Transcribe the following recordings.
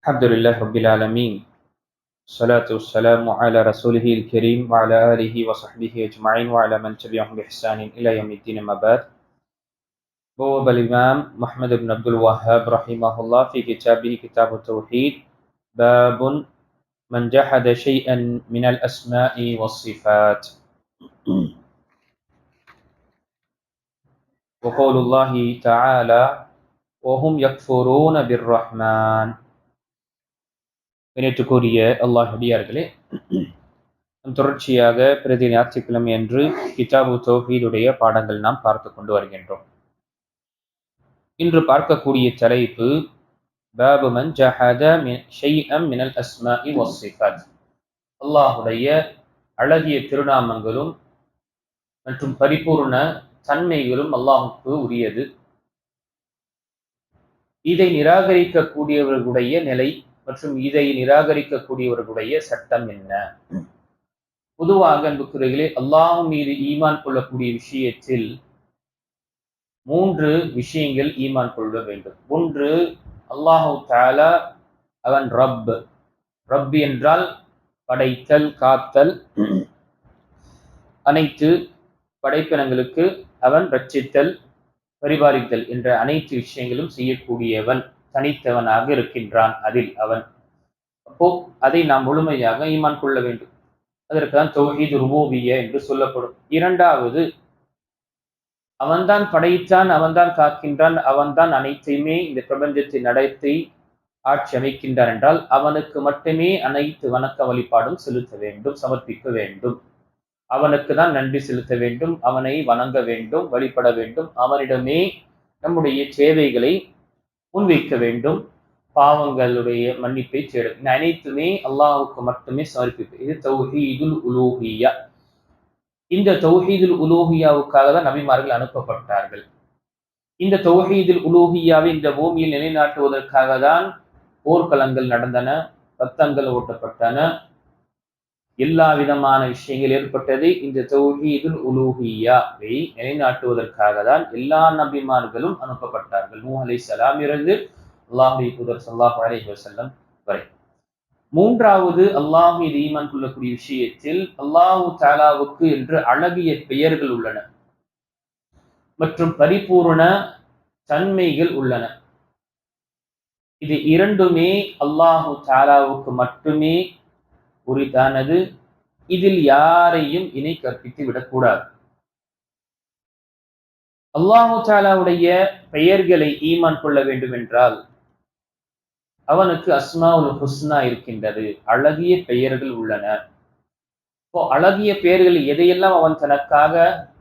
الحمد لله رب العالمين. الصلاة والسلام على رسوله الكريم وعلى آله وصحبه أجمعين وعلى من تبعهم بإحسان إلى يوم الدين ما بعد. بواب الإمام محمد بن عبد الوهاب رحمه الله في كتابه كتاب التوحيد. باب من جحد شيئا من الأسماء والصفات. وقول الله تعالى وهم يكفرون بالرحمن இணைத்துக்குரிய அல்லாஹ் அடியார்களே தொடர்ச்சியாக பிரதி ஞாயிற்றுக்கிழமை என்று கிதாபு தௌஹீதுடைய பாடங்கள் நாம் பார்த்து கொண்டு வருகின்றோம். இன்று பார்க்கக்கூடிய தலைப்பு பாபு மன் ஜஹத ஷைஅம் மினல் அஸ்மாஇ வஸ்ஸிஃபாத் அல்லாஹுடைய அழகிய திருநாமங்களும் மற்றும் பரிபூர்ண தன்மைகளும் அல்லாஹுக்கு உரியது. இதை நிராகரிக்கக்கூடியவர்களுடைய நிலை மற்றும் இதை நிராகரிக்கக்கூடியவர்களுடைய சட்டம் என்ன? பொதுவாக அன்புக்குறைகளே அல்லாஹ் மீது ஈமான் கொள்ளக்கூடிய விஷயத்தில் மூன்று விஷயங்கள் ஈமான் கொள்ள வேண்டும். ஒன்று அல்லாஹு தாலா அவன் ரப். ரப் என்றால் படைத்தல் காத்தல். அனைத்து படைப்பினங்களுக்கு அவன் ரட்சித்தல் பரிபாலித்தல் என்ற அனைத்து விஷயங்களும் செய்யக்கூடியவன். தனித்தவனாக இருக்கின்றான் அதில் அவன். அப்போ அதை நாம் முழுமையாக ஈமான் கொள்ள வேண்டும். அதற்கு தான் தௌஹீத் ருபூபிய என்று சொல்லப்படும். இரண்டாவது அவன்தான் படைத்தான் அவன்தான் காக்கின்றான் அவன்தான் அனைத்தையுமே இந்த பிரபஞ்சத்தை நடத்தி ஆட்சி அமைக்கின்றான் என்றால் அவனுக்கு மட்டுமே அனைத்து வணக்க வழிபாடும் செலுத்த வேண்டும் சமர்ப்பிக்க வேண்டும். அவனுக்கு தான் நன்றி செலுத்த வேண்டும் அவனை வணங்க வேண்டும் வழிபட வேண்டும். அவனிடமே நம்முடைய சேவைகளை முன்வைக்க வேண்டும் பாவங்களுடைய மன்னிப்பை தேடும். இந்த அனைத்துமே அல்லாஹுக்கு மட்டுமே சமர்ப்பிப்பு. இது தௌஹீதுல் உலூஹியா. இந்த தௌஹீதுல் உலூஹியாவுக்காக தான் நபிமார்கள் அனுப்பப்பட்டார்கள். இந்த தௌஹீதுல் உலூஹியாவை இந்த பூமியில் நிலைநாட்டுவதற்காக தான் போர்க்களங்கள் நடந்தன ரத்தங்கள் ஓட்டப்பட்டன. எல்லா விதமான விஷயங்கள் ஏற்பட்டது. இந்த தௌஹீதுல் உலூஹியாவை நிலைநாட்டுவதற்காக தான் எல்லா நபிமார்களும் அனுப்பப்பட்டார்கள். நூ அலை சலாம் இருந்து அல்லாஹி புதர் சல்லாஹ் அலை வசல்லம் வரை. மூன்றாவது அல்லாஹ் மீது ஈமான் கொள்ளக்கூடிய விஷயத்தில் அல்லாஹு தாலாவுக்கு என்று அழகிய பெயர்கள் உள்ளன. மற்றும் பரிபூர்ண தன்மைகள் உள்ளன. இது இரண்டுமே அல்லாஹு தாலாவுக்கு மட்டுமே உரித்தானது? இதில் யாரையும் இணை கற்பித்து விடக்கூடாது. அல்லாஹு தாலாவுடைய பெயர்களை ஈமான் கொள்ள வேண்டும் என்றால் அவனுக்கு அஸ்மாவுல் ஹுஸ்னா இருக்கின்றது. அழகிய பெயர்கள் உள்ளன. இப்போ அழகிய பெயர்கள் எதையெல்லாம் அவன் தனக்காக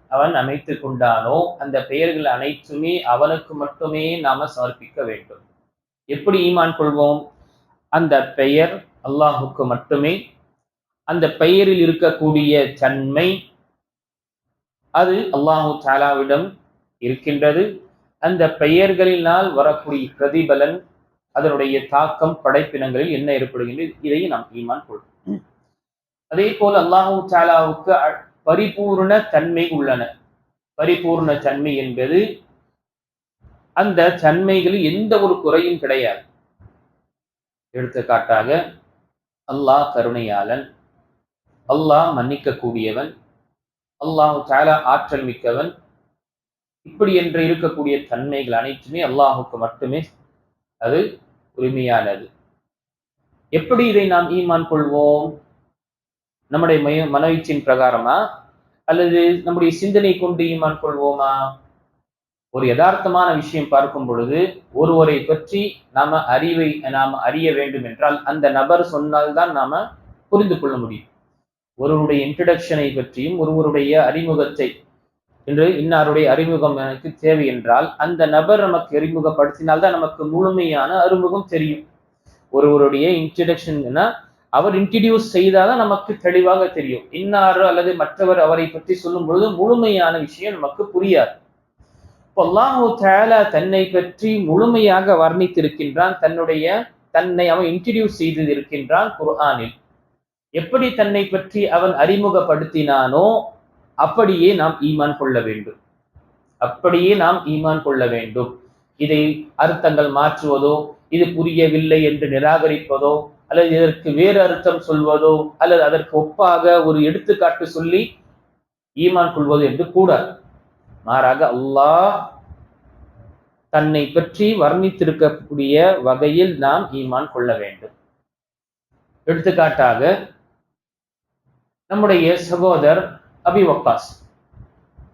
அவன் அமைத்து கொண்டானோ அந்த பெயர்கள் அனைத்துமே அவனுக்கு மட்டுமே நாம சமர்ப்பிக்க வேண்டும். எப்படி ஈமான் கொள்வோம்? அந்த பெயர் அல்லாஹுக்கு மட்டுமே அந்த பெயரில் இருக்கக்கூடிய தன்மை அது அல்லாஹு தாலாவிடம் இருக்கின்றது. அந்த பெயர்களினால் வரக்கூடிய பிரதிபலன் அதனுடைய தாக்கம் படைப்பினங்களில் என்ன ஏற்படுகின்றது? இதையும் நாம் ஈமான் கொள்வோம். அதே போல் அல்லாஹு தாலாவுக்கு பரிபூர்ண தன்மை உள்ளன. பரிபூர்ண தன்மை என்பது அந்த தன்மைகளில் எந்த ஒரு குறையும் கிடையாது. எடுத்துக்காட்டாக அல்லாஹ் கருணையாளன். அல்லாஹ் மன்னிக்க கூடியவன் அல்லாஹு தாலா ஆற்றல் மிக்கவன். இப்படி என்று இருக்கக்கூடிய தன்மைகள் அனைத்துமே அல்லாஹுக்கு மட்டுமே அது உரிமையானது. எப்படி இதை நாம் ஈமான் கொள்வோம்? நம்முடைய மய மனவீச்சின் பிரகாரமா? அல்லது நம்முடைய சிந்தனை கொண்டு ஈமான் கொள்வோமா? ஒரு யதார்த்தமான விஷயம் பார்க்கும் பொழுது ஒருவரை பற்றி நாம அறிவை நாம் அறிய வேண்டும் என்றால் அந்த நபர் சொன்னால்தான் நாம புரிந்து கொள்ள முடியும். ஒருவருடைய இன்ட்ரடக்ஷனை பற்றியும் ஒருவருடைய அறிமுகத்தை என்று இன்னாருடைய அறிமுகம் எனக்கு தேவை என்றால் அந்த நபர் நமக்கு அறிமுகப்படுத்தினால்தான் நமக்கு முழுமையான அறிமுகம் தெரியும். ஒருவருடைய இன்ட்ரடக்ஷன் அவர் இன்ட்ரடியூஸ் செய்தாதான் நமக்கு தெளிவாக தெரியும். இன்னாரோ அல்லது மற்றவர் அவரை பற்றி சொல்லும் பொழுது முழுமையான விஷயம் நமக்கு புரியாது. அல்லாஹு தாலா தன்னை பற்றி முழுமையாக வர்ணித்திருக்கின்றான் தன்னுடைய தன்னை அவன் இன்ட்ரடியூஸ் செய்து இருக்கின்றான் குர்ஆனில். எப்படி தன்னை பற்றி அவன் அறிமுகப்படுத்தினானோ அப்படியே நாம் ஈமான் கொள்ள வேண்டும். அப்படியே நாம் ஈமான் கொள்ள வேண்டும். இதை அர்த்தங்கள் மாற்றுவதோ இது புரியவில்லை என்று நிராகரிப்பதோ அல்லது இதற்கு வேறு அர்த்தம் சொல்வதோ அல்லது அதற்கு ஒப்பாக ஒரு எடுத்துக்காட்டு சொல்லி ஈமான் கொள்வதோ என்று கூடாது மாறாக அல்லாஹ் தன்னை பற்றி வர்ணித்திருக்கக்கூடிய வகையில் நாம் ஈமான் கொள்ள வேண்டும். எடுத்துக்காட்டாக நம்முடைய சகோதர் அபி வக்காஸ்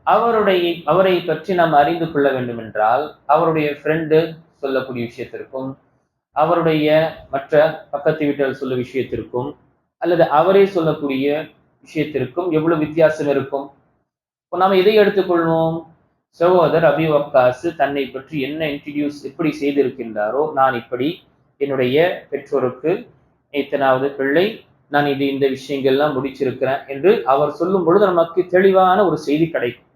அவருடைய அவரை பற்றி நாம் அறிந்து கொள்ள வேண்டும் என்றால் அவருடைய ஃப்ரெண்டு சொல்லக்கூடிய விஷயத்திற்கும் அவருடைய மற்ற பக்கத்து வீட்டில் சொல்ல விஷயத்திற்கும் அல்லது அவரே சொல்லக்கூடிய விஷயத்திற்கும் எவ்வளவு வித்தியாசம் இருக்கும் நாம் எதை எடுத்துக்கொள்வோம்? சகோதர் அபிவக்காசு தன்னை பற்றி என்ன இன்ட்ரடியூஸ் எப்படி செய்திருக்கின்றாரோ நான் இப்படி என்னுடைய பெற்றோருக்கு இத்தனாவது பிள்ளை நான் இது இந்த விஷயங்கள்லாம் முடிச்சிருக்கிறேன் என்று அவர் சொல்லும் பொழுது நமக்கு தெளிவான ஒரு செய்தி கிடைக்கும்.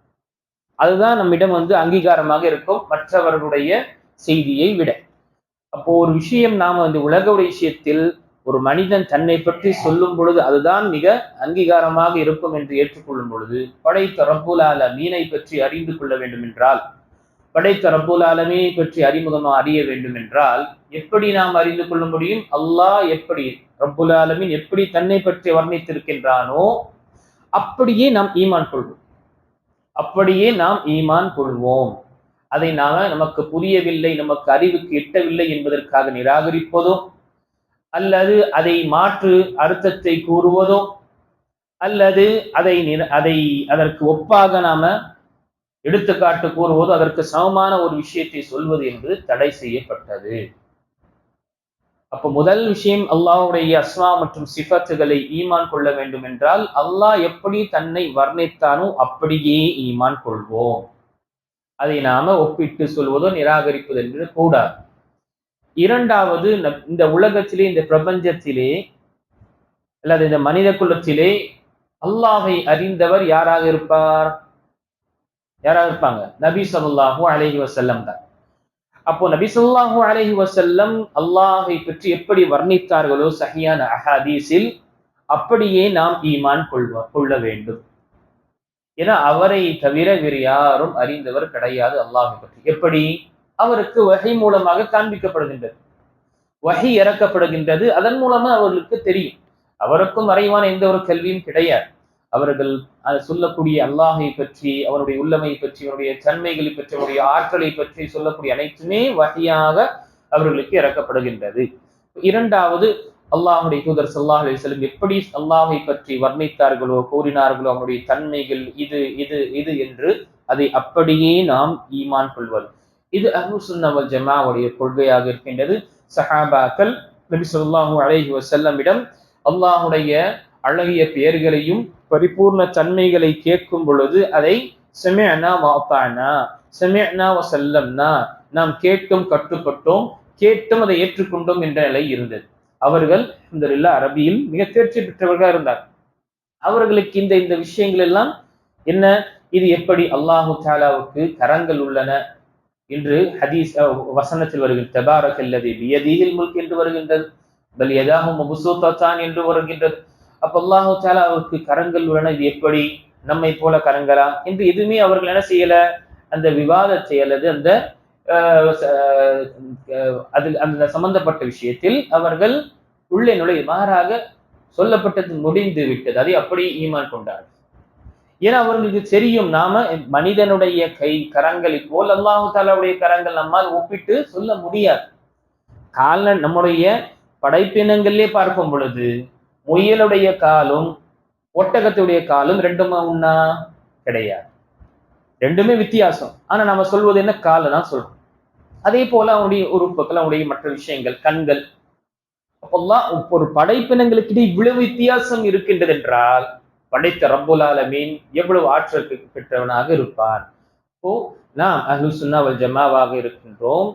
அதுதான் நம்மிடம் வந்து அங்கீகாரமாக இருக்கும் மற்றவர்களுடைய செய்தியை விட. அப்போ ஒரு விஷயம் நாம் வந்து உலக விஷயத்தில் ஒரு மனிதன் தன்னை பற்றி சொல்லும் பொழுது அதுதான் மிக அங்கீகாரமாக இருக்கும் என்று ஏற்றுக்கொள்ளும் பொழுது படைத்த ரப்புல் மீனை பற்றி அறிந்து கொள்ள வேண்டும் என்றால் படைத்த ரப்புல் ஆலமீனை பற்றி அறிமுகமாக அறிய வேண்டும் என்றால் எப்படி நாம் அறிந்து கொள்ள முடியும்? அல்லாஹ் எப்படி ரப்புல் ஆலமீன் எப்படி தன்னை பற்றி வர்ணித்திருக்கின்றானோ அப்படியே நாம் ஈமான் கொள்வோம். அப்படியே நாம் ஈமான் கொள்வோம். அதை நாம நமக்கு புரியவில்லை நமக்கு அறிவுக்கு எட்டவில்லை என்பதற்காக நிராகரிப்பதோ அல்லது அதை மாற்று அர்த்தத்தை கூறுவதோ அல்லது அதை அதை அதற்கு ஒப்பாக நாம எடுத்துக்காட்டு கூறுவதோ அதற்கு சமமான ஒரு விஷயத்தை சொல்வது என்பது தடை செய்யப்பட்டது. அப்ப முதல் விஷயம் அல்லாஹுடைய அஸ்மா மற்றும் சிஃபத்துகளை ஈமான் கொள்ள வேண்டும் என்றால் அல்லாஹ் எப்படி தன்னை வர்ணித்தானோ அப்படியே ஈமான் கொள்வோம். அதை நாம ஒப்பிட்டு சொல்வதோ நிராகரிப்பது என்பது கூடாது. இரண்டாவது இந்த உலகத்திலே இந்த பிரபஞ்சத்திலே அல்லது இந்த மனித குலத்திலே அல்லாஹை அறிந்தவர் யாராக இருப்பார்? யாராக இருப்பாங்க? நபி சொல்லாஹூ அலஹி வசல்லம் தான். அப்போ நபி சொல்லாஹூ அலஹி வசல்லம் அல்லாஹை பற்றி எப்படி வர்ணித்தார்களோ சஹியான அஹாதீஸில் அப்படியே நாம் ஈமான் கொள்வ கொள்ள வேண்டும். ஏன்னா அவரை தவிர வேறு யாரும் அறிந்தவர் கிடையாது அல்லாஹை பற்றி. எப்படி? அவருக்கு வகை மூலமாக காண்பிக்கப்படுகின்றது. வகை இறக்கப்படுகின்றது. அதன் மூலமா அவர்களுக்கு தெரியும். அவருக்கும் மறைவான எந்த ஒரு கல்வியும் கிடையாது. அவர்கள் சொல்லக்கூடிய அல்லாஹை பற்றி அவருடைய உள்ளமை பற்றி அவருடைய தன்மைகளை பற்றி அவருடைய ஆற்றலை பற்றி சொல்லக்கூடிய அனைத்துமே வகையாக அவர்களுக்கு இறக்கப்படுகின்றது. இரண்டாவது அல்லாஹுடைய தூதர் சல்லாஹ் அலிஸ்லம் எப்படி அல்லாஹை பற்றி வர்ணித்தார்களோ கூறினார்களோ அவனுடைய தன்மைகள் இது இது இது என்று அதை அப்படியே நாம் ஈமான் கொள்வது. இது அஹுசுன்னவல் ஜமாவுடைய கொள்கையாக இருக்கின்றது. சஹாபாக்கள் நபி சொல்லாஹு அலஹி வசல்லமிடம் அல்லாஹுடைய அழகிய பெயர்களையும் பரிபூர்ண தன்மைகளை கேட்கும் பொழுது அதை செமேனா வாப்பானா செமேனா வசல்லம்னா நாம் கேட்டும் கட்டுப்பட்டோம் கேட்டும் அதை ஏற்றுக்கொண்டோம் என்ற நிலை இருந்தது. அவர்கள் இந்த அரபியில் மிக தேர்ச்சி பெற்றவர்களாக இருந்தார் அவர்களுக்கு இந்த இந்த விஷயங்கள் எல்லாம் என்ன? இது எப்படி அல்லாஹு தாலாவுக்கு கரங்கள் உள்ளன? இன்று ஹதீஸ் வசனத்தில் வருகின்ற தபாரக் அல்லது பியதீகில் முல்க் என்று வருகின்றது. பல் எதாகும் முபுசூத்தான் என்று வருகின்றது. அப்ப அல்லாஹு தாலா அவருக்கு கரங்கள் உள்ளன. இது எப்படி நம்மை போல கரங்களா என்று எதுவுமே அவர்கள் என்ன செய்யல? அந்த விவாதத்தை அல்லது அந்த அதில் அந்த சம்பந்தப்பட்ட விஷயத்தில் அவர்கள் உள்ளே நுழைய மாறாக சொல்லப்பட்டது முடிந்து விட்டது. அதை அப்படி ஈமான் கொண்டார்கள். ஏன்னா அவர்களுக்கு தெரியும் நாம மனிதனுடைய கை கரங்களை போல் அல்லாஹு தாலாவுடைய கரங்கள் நம்மால் ஒப்பிட்டு சொல்ல முடியாது. கால நம்முடைய படைப்பினங்களே பார்க்கும் பொழுது முயலுடைய காலும் ஒட்டகத்துடைய காலும் ரெண்டுமா உண்ணா? கிடையாது. ரெண்டுமே வித்தியாசம். ஆனா நம்ம சொல்வது என்ன? காலை தான் சொல்றோம். அதே போல அவனுடைய உறுப்புகள் அவனுடைய மற்ற விஷயங்கள் கண்கள். அப்பெல்லாம் ஒரு படைப்பினங்களுக்கு இவ்வளவு வித்தியாசம் இருக்கின்றது என்றால் படைத்த ரப்புல் மீன் எவ்வளவு ஆற்றல் பெற்றவனாக இருப்பான் இப்போ நாம் அஹ்லு சுன்னாவல் ஜமாவாக இருக்கின்றோம்.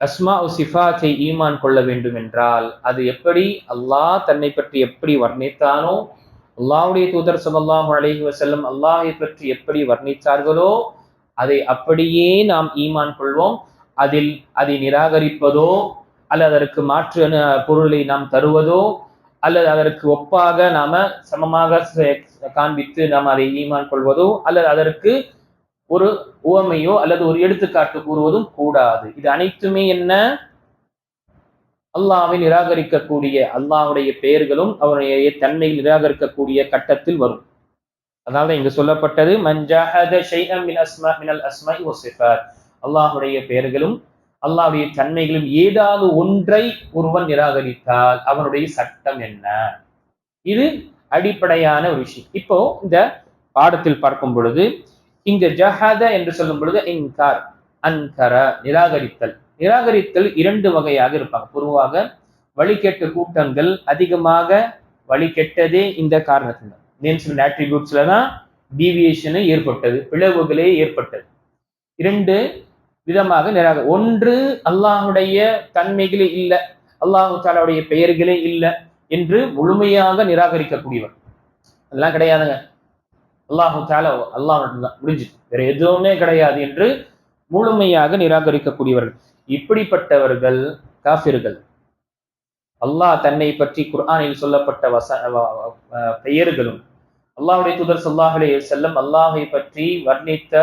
அஸ்மா சிஃபாத்தை ஈமான் கொள்ள வேண்டும் என்றால் அது எப்படி? அல்லாஹ் தன்னை பற்றி எப்படி வர்ணித்தானோ அல்லாஹுடைய தூதர் சல்லாஹூ அலஹி வசல்லம் அல்லாஹை பற்றி எப்படி வர்ணித்தார்களோ அதை அப்படியே நாம் ஈமான் கொள்வோம். அதில் அதை நிராகரிப்பதோ அல்லது அதற்கு மாற்று பொருளை நாம் தருவதோ அல்லது அதற்கு ஒப்பாக நாம சமமாக காண்பித்து நாம் அதை ஈமான் கொள்வதோ அல்லது அதற்கு ஒரு உவமையோ அல்லது ஒரு எடுத்துக்காட்டு கூறுவதும் கூடாது. இது அனைத்துமே என்ன? அல்லாவை நிராகரிக்கக்கூடிய அல்லாவுடைய பெயர்களும் அவருடைய தன்மையில் நிராகரிக்கக்கூடிய கட்டத்தில் வரும். அதனால இங்கு சொல்லப்பட்டது மஞ்சாஹத ஷைஅம் மின் அஸ்மா மினல் அஸ்மாஇ வசிஃபாத் பெயர்களும் அல்லாவுடைய தன்மைகளும் ஏதாவது ஒன்றை ஒருவன் நிராகரித்தால் அவனுடைய சட்டம் என்ன? இது அடிப்படையான ஒரு விஷயம். இப்போ இந்த பாடத்தில் பார்க்கும் பொழுது இங்க ஜஹத என்று சொல்லும் பொழுது இன்கார் அன்கர நிராகரித்தல் நிராகரித்தல் இரண்டு வகையாக இருப்பாங்க. பொதுவாக வழிகெட்ட கூட்டங்கள் அதிகமாக வழிகெட்டதே இந்த காரணத்தினர் நேம்ஸ் ஆட்ரிபியூட்ஸ்ல தான் டீவியேஷனு ஏற்பட்டது பிளவுகளே ஏற்பட்டது. இரண்டு விதமாக நிராக. ஒன்று அல்லாஹுடைய தன்மைகளே இல்லை அல்லாஹு தாலாவுடைய பெயர்களே இல்லை என்று முழுமையாக நிராகரிக்கக்கூடியவர். அதெல்லாம் கிடையாதுங்க. அல்லாஹு தாலா அல்லாஹ் மட்டும்தான் முடிஞ்சு வேற எதுவுமே கிடையாது என்று முழுமையாக நிராகரிக்கக்கூடியவர்கள். இப்படிப்பட்டவர்கள் காஃபிர்கள். அல்லாஹ் தன்னை பற்றி குர்ஆனில் சொல்லப்பட்ட வச பெயர்களும் அல்லாஹுடைய தூதர் ஸல்லல்லாஹு செல்லம் அல்லாஹை பற்றி வர்ணித்த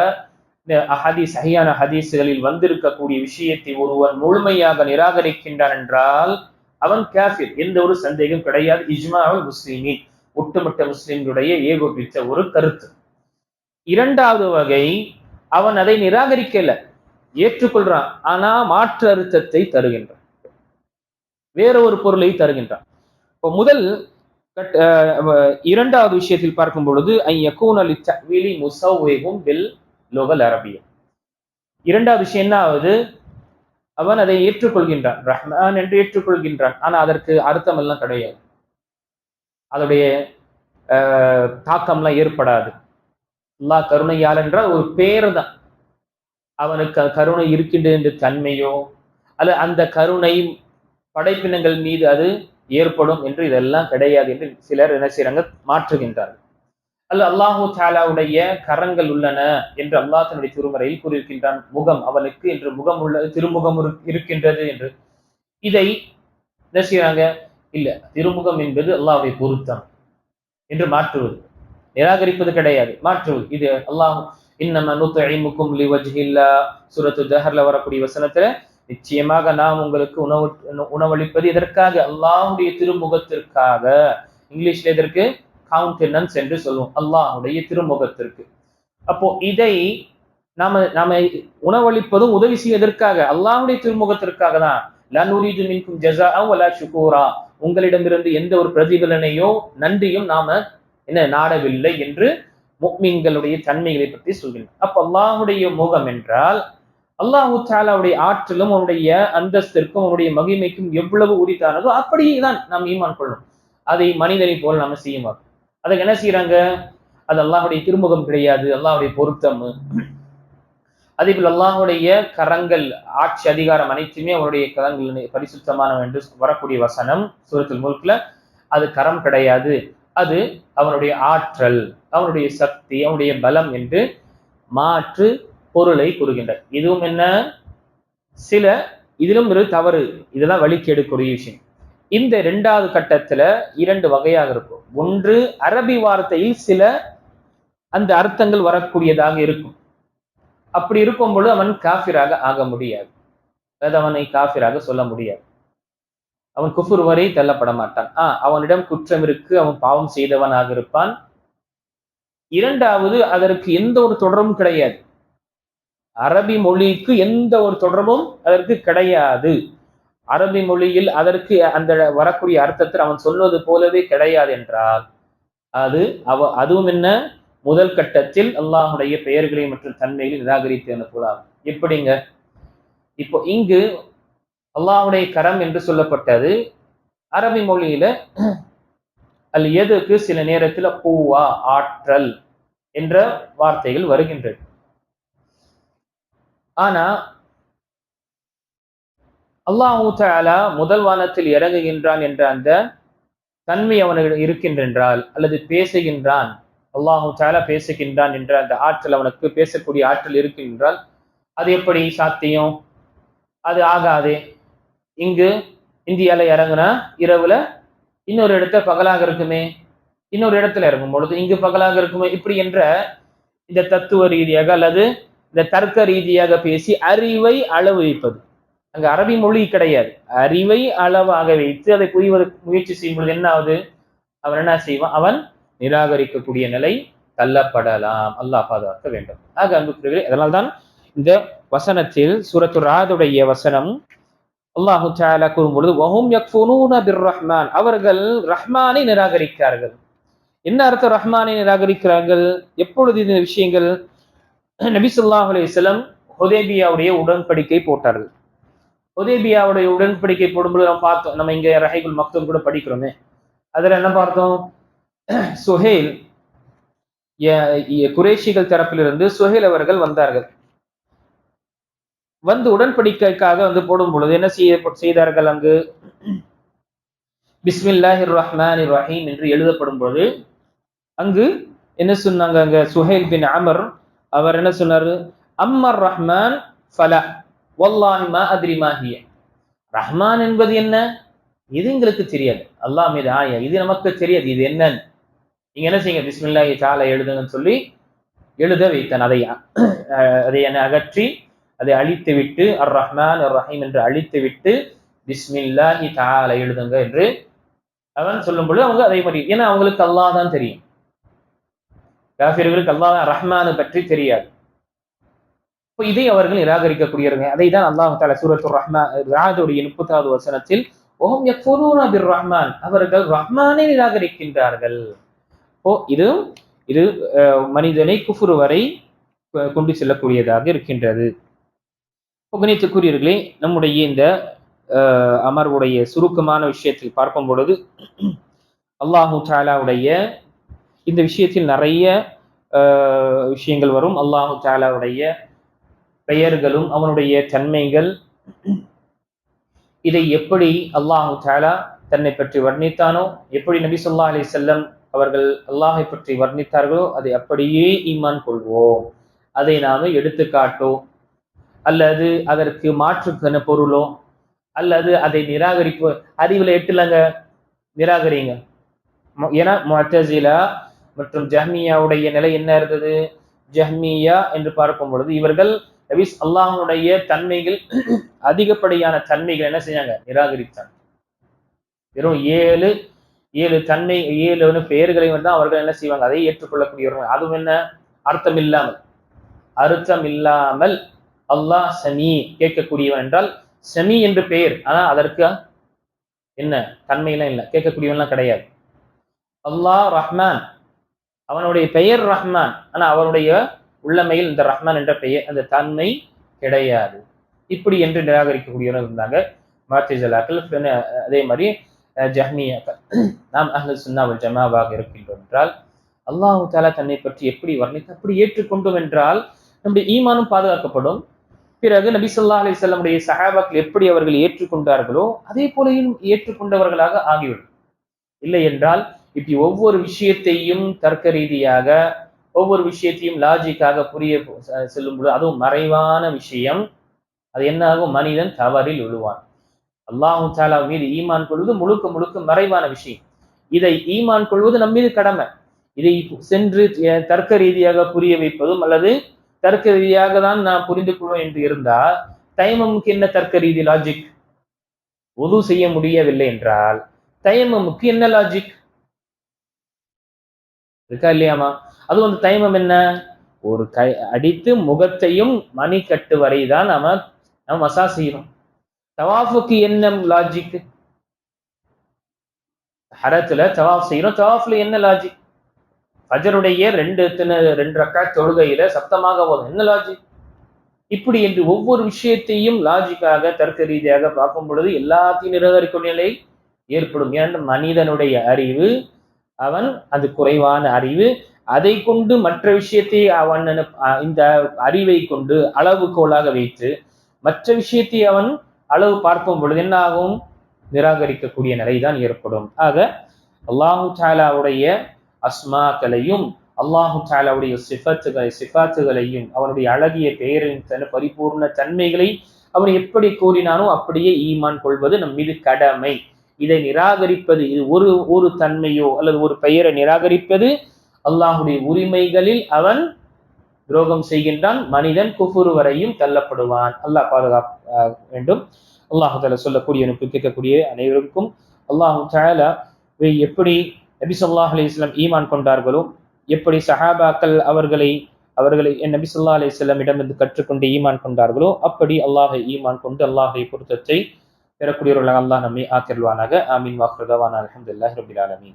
ஹதீஸ் சஹியான ஹதீஸ்களில் வந்திருக்கக்கூடிய விஷயத்தை ஒருவன் முழுமையாக நிராகரிக்கின்றான் என்றால் அவன் காஃபிர். எந்த ஒரு சந்தேகம் கிடையாது. இஜ்மாவுல் முஸ்லிமின் ஒட்டுமொத்த முஸ்லிம்களுடைய ஏகோபித்த ஒரு கருத்து. இரண்டாவது வகை அவன் அதை நிராகரிக்கல ஏற்றுக்கொள்றான். ஆனா மாற்று அர்த்தத்தை தருகின்றான். வேற ஒரு பொருளை தருகின்றான். இப்போ முதல் இரண்டாவது விஷயத்தில் பார்க்கும் பொழுது ஐ யகூன் அலி தக்வீலி பில் லோகல் அரபியா. இரண்டாவது விஷயம் என்ன ஆகுது அவன் அதை ஏற்றுக்கொள்கின்றான். ரஹ்மான் என்று ஏற்றுக்கொள்கின்றான். ஆனா அதற்கு அர்த்தம் எல்லாம் கிடையாது. அதோடைய அஹ், தாக்கம்லாம் ஏற்படாது. அல்லா கருணையால் என்றால் ஒரு பேர் தான் அவனுக்கு கருணை இருக்கின்றது என்ற தன்மையோ அல்ல அந்த கருணை படைப்பினங்கள் மீது அது ஏற்படும் என்று இதெல்லாம் கிடையாது என்று சிலர் என்ன செய்கிறாங்க மாற்றுகின்றார்கள். அல்ல அல்லாஹூ தாலாவுடைய கரங்கள் உள்ளன என்று அல்லாஹ் தன்னுடைய திருமறையில் கூறியிருக்கின்றான். முகம் அவனுக்கு என்று முகம் உள்ள திருமுகம் இருக்கின்றது என்று. இதை என்ன செய்யறாங்க இல்ல திருமுகம் என்பது அல்லாஹை பொருத்தம் என்று மாற்றுவது. நிராகரிப்பது கிடையாது மாற்றுவது. இது அல்லாஹ் இன்னம நுத்இமுக்கும் லிவஜ்ஹில்லா. சுரத்து ஜஹர்ல வரக்கூடிய வசனத்துல நிச்சயமாக நாம் உங்களுக்கு உணவு உணவளிப்பது இதற்காக அல்லாஹுடைய திருமுகத்திற்காக. இங்கிலீஷ்ல எதற்கு? கவுண்டனன்ஸ் என்று சொல்லுவோம். அல்லாஹ்வுடைய திருமுகத்திற்கு. அப்போ இதை நாம நாம உணவளிப்பதும் உதவி செய்வதற்காக அல்லாஹுடைய திருமுகத்திற்காக தான். லா மின்கும் ஜஸாஅ வலா ஷுகூரா. உங்களிடமிருந்து எந்த ஒரு பிரதிபலனையோ நன்றியும் நாம என்ன நாடவில்லை என்று முக்மீன்களுடைய தன்மைகளை பற்றி சொல்கிறேன் அப்ப அல்லாஹுடைய முகம் என்றால் அல்லாஹு தாலாவுடைய ஆற்றலும் அவனுடைய அந்தஸ்திற்கும் அவனுடைய மகிமைக்கும் எவ்வளவு உரித்தானதோ அப்படியே தான் நாம் ஈமான் கொள்ளணும். அதை மனிதனை போல் நாம செய்ய மாட்டோம். அதுக்கு என்ன செய்யறாங்க அது அல்லாஹுடைய திருமுகம் கிடையாது அல்லாஹுடைய பொருத்தம். அதே போல் அல்லாஹுடைய கரங்கள் ஆட்சி அதிகாரம் அனைத்துமே அவனுடைய கரங்கள் பரிசுத்தமானவன் என்று வரக்கூடிய வசனம் சூரத்தில் முழுக்கில் அது கரம் கிடையாது. அது அவனுடைய ஆற்றல் அவனுடைய சக்தி அவனுடைய பலம் என்று மாற்று பொருளை கூறுகின்றார். இதுவும் என்ன? சில இதிலும் ஒரு தவறு. இதெல்லாம் வழிகேடுக்குரிய விஷயம். இந்த இரண்டாவது கட்டத்துல இரண்டு வகையாக இருக்கும். ஒன்று அரபி வார்த்தையில் சில அந்த அர்த்தங்கள் வரக்கூடியதாக இருக்கும். அப்படி இருக்கும் பொழுது அவன் காஃபிராக ஆக முடியாது. அதாவது அவனை காஃபிராக சொல்ல முடியாது. அவன் குஃபுர் வரை தள்ளப்பட மாட்டான். ஆ அவனிடம் குற்றம் இருக்கு அவன் பாவம் செய்தவனாக இருப்பான். இரண்டாவது அதற்கு எந்த ஒரு தொடர்பும் கிடையாது. அரபி மொழிக்கு எந்த ஒரு தொடர்பும் அதற்கு கிடையாது. அரபி மொழியில் அதற்கு அந்த வரக்கூடிய அர்த்தத்தில் அவன் சொல்வது போலவே கிடையாது என்றால் அது அவ அதுவும் என்ன? முதல் கட்டத்தில் அல்லாஹுடைய பெயர்களை மற்றும் தன்மைகளை நிராகரித்து அனுப்பலாம் எப்படிங்க? இப்போ இங்கு அல்லாஹுடைய கரம் என்று சொல்லப்பட்டது. அரபி மொழியில அல் எதுக்கு சில நேரத்தில் பூவா ஆற்றல் என்ற வார்த்தைகள் வருகின்றது. ஆனா அல்லாஹூ தாலா முதல் வானத்தில் இறங்குகின்றான் என்ற அந்த தன்மை அவனுக்கு இருக்கின்றென்றால் அல்லது பேசுகின்றான். அல்லாஹூ தாலா பேசுகின்றான் என்ற அந்த ஆற்றல் அவனுக்கு பேசக்கூடிய ஆற்றல் இருக்கின்றால் அது எப்படி சாத்தியம்? அது ஆகாதே. இங்கு இந்தியால இறங்குனா இரவுல இன்னொரு இடத்துல பகலாக இருக்குமே. இன்னொரு இடத்துல இறங்கும் பொழுது இங்கு பகலாக இருக்குமே. இப்படி என்ற இந்த தத்துவ ரீதியாக அல்லது இந்த தர்க்க ரீதியாக பேசி அறிவை அளவு வைப்பது அங்க அரபி மொழி கிடையாது. அறிவை அளவாக வைத்து அதை புரிவதற்கு முயற்சி செய்யும் பொழுது என்ன ஆகுது? அவன் என்ன செய்வான்? அவன் நிராகரிக்கக்கூடிய நிலை தள்ளப்படலாம். அல்லாஹ் பாதுகாக்க வேண்டும். ஆக அன்புக்குரியவர்களே அதனால்தான் இந்த வசனத்தில் சூரத்து ராதுடைய வசனம் அல்லாஹு தாலா கூறும்பொழுது வஹும் யக்ஃபுனூன பிர் ரஹ்மான் அவர்கள் ரஹ்மானை நிராகரிக்கிறார்கள். என்ன அர்த்தம் ரஹ்மானை நிராகரிக்கிறார்கள்? எப்பொழுது இந்த விஷயங்கள்? நபி சொல்லாஹ் அலையம் ஹுதேபியாவுடைய உடன்படிக்கை போட்டார்கள். உதேபியாவுடைய உடன்படிக்கை போடும்போது நம்ம பார்த்தோம். நம்ம இங்கே ரஹைகுல் மக்தூம் கூட படிக்கிறோமே. அதில் என்ன பார்த்தோம்? சுஹேல் ய- தரப்பிலிருந்து சுஹேல் அவர்கள் வந்தார்கள். வந்து உடன்படிக்கைக்காக வந்து போடும் பொழுது என்ன செய்ய செய்தார்கள் அங்கு? பிஸ்மில்லாஹிர் ரஹ்மான் ரஹீம் என்று எழுதப்படும் பொழுது அங்கு என்ன சொன்னாங்க அங்க? சுஹேல் பின் அமர் அவர் என்ன சொன்னாரு? அம்மர் ரஹ்மான் ஃபலா. வல்லாஹி மா அத்ரி மா ரஹ்மான் என்பது என்ன? இது எங்களுக்கு தெரியாது. அல்லாஹ் மீது ஆயா. இது நமக்கு தெரியாது. இது என்னன்னு. நீங்க என்ன செய்யுங்க? பிஸ்மில்லாஹி சாலை எழுதுங்கன்னு சொல்லி எழுத வைத்தான். அதை அதை என்னை அகற்றி அதை அழித்து விட்டு அர் ரஹ்மான் அர் ரஹீம் என்று அழித்து விட்டு பிஸ்மில்லாஹி தாலை எழுதுங்க என்று அவன் சொல்லும் பொழுது அவங்க அதே மாதிரி ஏன்னா அவங்களுக்கு அல்லாஹ் தான் தெரியும். காஃபியர்களுக்கு அல்லாஹ் ரஹ்மானு பற்றி தெரியாது. இப்போ இதை அவர்கள் நிராகரிக்கக்கூடியவர்கள். அதை தான் அல்லாஹ் தாலா சூரத்து ரஹ்மான் ராஜுடைய முப்பதாவது வசனத்தில் ஓம் யக்ஃபுரூன பிர் ரஹ்மான் அவர்கள் ரஹ்மானை நிராகரிக்கின்றார்கள். ஓ இது இது அஹ், மனிதனை குஃபுரு வரை கொண்டு செல்லக்கூடியதாக இருக்கின்றது. புகனித்துக்குரியர்களே நம்முடைய இந்த அமர்வுடைய சுருக்கமான விஷயத்தில் பார்க்கும் பொழுது அல்லாஹு தாலாவுடைய இந்த விஷயத்தில் நிறைய விஷயங்கள் வரும். அல்லாஹு தாலாவுடைய பெயர்களும் அவனுடைய தன்மைகள். இதை எப்படி அல்லாஹு தாலா தன்னை பற்றி வர்ணித்தானோ எப்படி நபி சொல்லா அலி செல்லம் அவர்கள் அல்லாஹை பற்றி வர்ணித்தார்களோ அதை அப்படியே ஈமான் கொள்வோம். அதை நாம எடுத்துக்காட்டோ அல்லது அதற்கு மாற்றுக்கன பொருளோ அல்லது அதை நிராகரிப்பு அறிவில் எட்டுலங்க நிராகரிங்க. ஏன்னா முஅத்தசிலா மற்றும் ஜஹ்மியாவுடைய நிலை என்ன இருந்தது? ஜஹ்மியா என்று பார்க்கும் பொழுது இவர்கள் நபி அல்லாஹனுடைய தன்மைகள் அதிகப்படியான தன்மைகள் என்ன செஞ்சாங்க? நிராகரித்தாங்க வெறும் ஏழு ஏழு தன்மை ஏழு பெயர்களை வந்து அவர்கள் என்ன செய்வாங்க? அதை ஏற்றுக்கொள்ளக்கூடியவர்கள். அதுவும் என்ன? அர்த்தம் இல்லாமல் அர்த்தம் இல்லாமல் அல்லாஹ் சமி கேட்கக்கூடியவன் என்றால் செமி என்று பெயர். ஆனா அதற்கு என்ன? தன்மையெல்லாம் இல்லை. கேட்கக்கூடியவன்லாம் கிடையாது. அல்லாஹ் ரஹ்மான். அவனுடைய பெயர் ரஹ்மான். ஆனா அவனுடைய உள்ளமையில் இந்த ரஹ்மான் என்ற பெயர் அந்த தன்மை கிடையாது. இப்படி என்று நிராகரிக்கக்கூடியவர்கள் இருந்தாங்க. மாத்திஜலாக்கள் அதே மாதிரி ஜஹ்மியாக்கள். நாம் அஹ்ல சுன்னாவல் ஜமாவாக இருக்கின்றோம் என்றால் அல்லாஹு தாலா தன்னை பற்றி எப்படி வர்ணித்து அப்படி ஏற்றுக்கொண்டோம் என்றால் நம்முடைய ஈமானும் பாதுகாக்கப்படும். பிறகு நபி சொல்லா அலி செல்லமுடைய சஹாபாக்கள் எப்படி அவர்கள் ஏற்றுக்கொண்டார்களோ அதே போலையும் ஏற்றுக்கொண்டவர்களாக ஆகிவிடும். இல்லை என்றால் இப்படி ஒவ்வொரு விஷயத்தையும் தர்க்க ரீதியாக ஒவ்வொரு விஷயத்தையும் லாஜிக்காக புரிய செல்லும்பொழுது செல்லும் பொழுது அதுவும் மறைவான விஷயம். அது என்ன ஆகும் மனிதன் தவறில் விழுவான் அல்லாஹு தாலா மீது ஈமான் கொள்வது முழுக்க முழுக்க மறைவான விஷயம். இதை ஈமான் கொள்வது நம் மீது கடமை. இதை சென்று தர்க்க ரீதியாக புரிய வைப்பதும் அல்லது தர்க்க ரீதியாக தான் நான் புரிந்து கொள்வேன் என்று இருந்தால் தைமமுக்கு என்ன தர்க்க ரீதி லாஜிக் உது செய்ய முடியவில்லை என்றால் தைமமுக்கு என்ன லாஜிக் இருக்கா இல்லையாமா? அது வந்து தைமம் என்ன? ஒரு கை அடித்து முகத்தையும் மணிக்கட்டு வரை தான் நம்ம நம்ம மசா செய்யணும். தவாஃபுக்கு என்ன லாஜிக் ஹரத்துல தவாஃப் செய்யணும். தவாஃப்ல என்ன லாஜிக் ஃபஜருடைய ரெண்டு ரெண்டு ரக்கா தொழுகையில சத்தமாக வரும் என்ன லாஜிக் இப்படி என்று ஒவ்வொரு விஷயத்தையும் லாஜிக்காக தர்க்க ரீதியாக பார்க்கும் பொழுது எல்லாத்தையும் நிராகரிக்கும் நிலை ஏற்படும். ஏன்னா மனிதனுடைய அறிவு அவன் அது குறைவான அறிவு அதை கொண்டு மற்ற விஷயத்தை அவன் இந்த அறிவை கொண்டு அளவுகோலாக வைத்து மற்ற விஷயத்தை அவன் அளவு பார்க்கும் பொழுது என்னாகும்? நிராகரிக்கக்கூடிய நிலைதான் ஏற்படும். ஆக அல்லாஹு சாலாவுடைய அஸ்மாக்களையும் அல்லாஹு சாலாவுடைய சிஃபத்துகளை சிஃபாத்துகளையும் அவனுடைய அழகிய பெயரின் தன் பரிபூர்ண தன்மைகளை அவன் எப்படி கூறினானோ அப்படியே ஈமான் கொள்வது நம் மீது கடமை. இதை நிராகரிப்பது இது ஒரு ஒரு தன்மையோ அல்லது ஒரு பெயரை நிராகரிப்பது அல்லாஹுடைய உரிமைகளில் அவன் துரோகம் செய்கின்றான் மனிதன் குஃபுரு வரையும் தள்ளப்படுவான். அல்லாஹ் பாதுகாக்க வேண்டும். அல்லாஹு தால சொல்லக்கூடிய கேட்கக்கூடிய அனைவருக்கும் அல்லாஹு தால எப்படி நபி சொல்லாஹ் அலிஸ்லாம் ஈமான் கொண்டார்களோ எப்படி சஹாபாக்கள் அவர்களை அவர்களை நபி சொல்லா அலிஸ்லாம் இடமிருந்து கற்றுக்கொண்டு ஈமான் கொண்டார்களோ அப்படி அல்லாஹை ஈமான் கொண்டு அல்லாஹை பொருத்தத்தை பெறக்கூடியவர்களாக அல்லாஹ் நம்மை ஆக்கிருவானாக ஆமீன் வாக்குறதவான் அலமதுல்லாஹ் ரபில் ஆலமீன்.